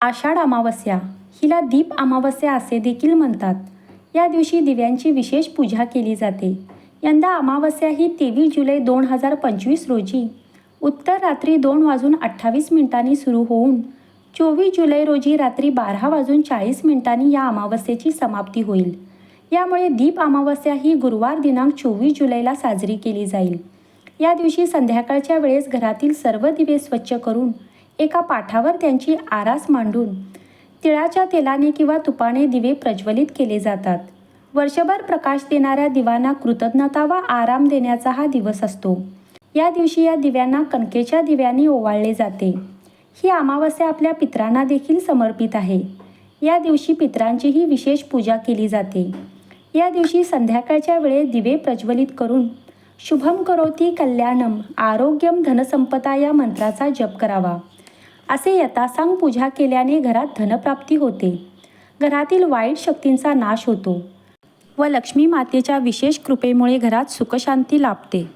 आषाढ अमावस्या हिला दीप अमावस्या असे देखील म्हणतात. या दिवशी दिव्यांची विशेष पूजा केली जाते. यंदा अमावस्या ही तेवीस जुलै दोन हजार पंचवीस रोजी उत्तर रात्री दोन वाजून अठ्ठावीस मिनिटांनी सुरू होऊन चोवीस जुलै रोजी रात्री बारा वाजून चाळीस मिनिटांनी या अमावस्येची समाप्ती होईल. यामुळे दीप अमावस्या ही गुरुवार दिनांक चोवीस जुलैला साजरी केली जाईल. या दिवशी संध्याकाळच्या वेळेस घरातील सर्व दिवे स्वच्छ करून एका पाठावर त्यांची आरास मांडून तिळाच्या तेलाने किंवा तुपाने दिवे प्रज्वलित केले जातात. वर्षभर प्रकाश देणाऱ्या दिवांना कृतज्ञता व आराम देण्याचा हा दिवस असतो. या दिवशी या दिव्यांना कणकेच्या दिव्यांनी ओवाळले जाते. ही अमावस्या आपल्या पित्रांना देखील समर्पित आहे. या दिवशी पित्रांचीही विशेष पूजा केली जाते. या दिवशी संध्याकाळच्या वेळेत दिवे प्रज्वलित करून शुभम करोती कल्याणम आरोग्यम धनसंपदा या मंत्राचा जप करावा. असे यथासांग पूजा केल्याने घरात धनप्राप्ती होते. घरातील वाईट शक्तींचा नाश होतो व लक्ष्मी मातेच्या विशेष कृपेमुळे घरात सुखशांती लाभते.